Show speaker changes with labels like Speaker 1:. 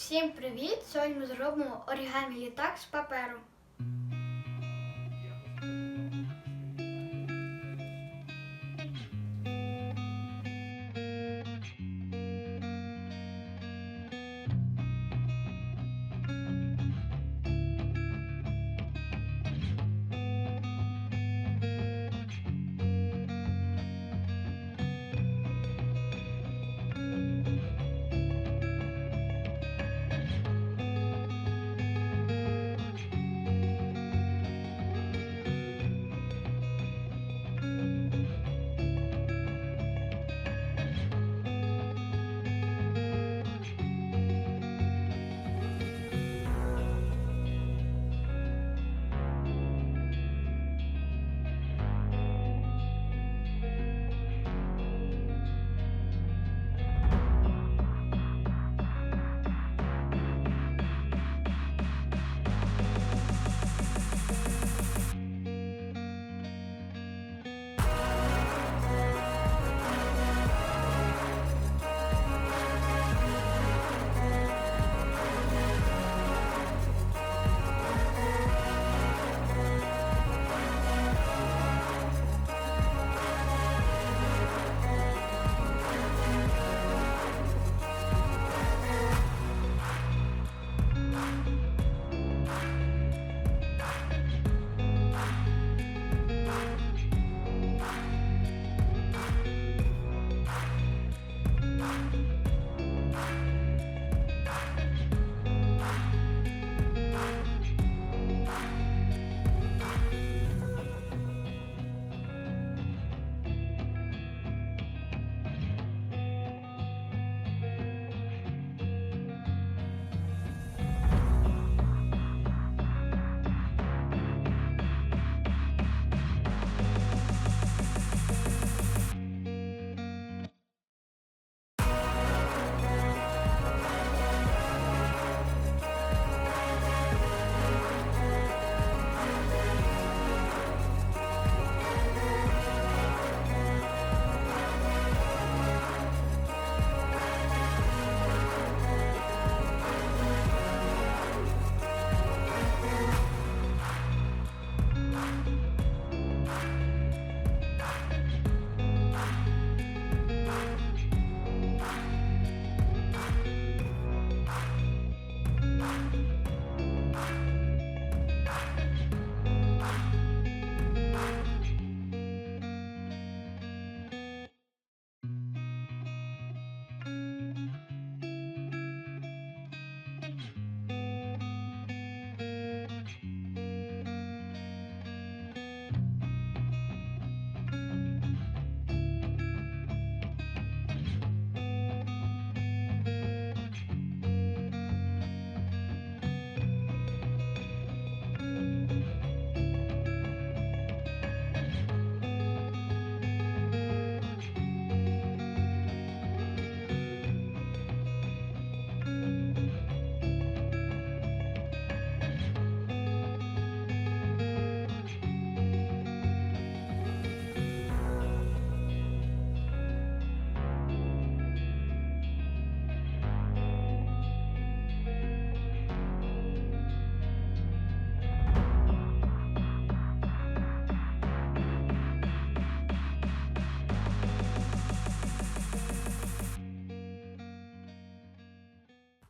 Speaker 1: Всім привіт! Сьогодні ми зробимо оригамі літак з паперу.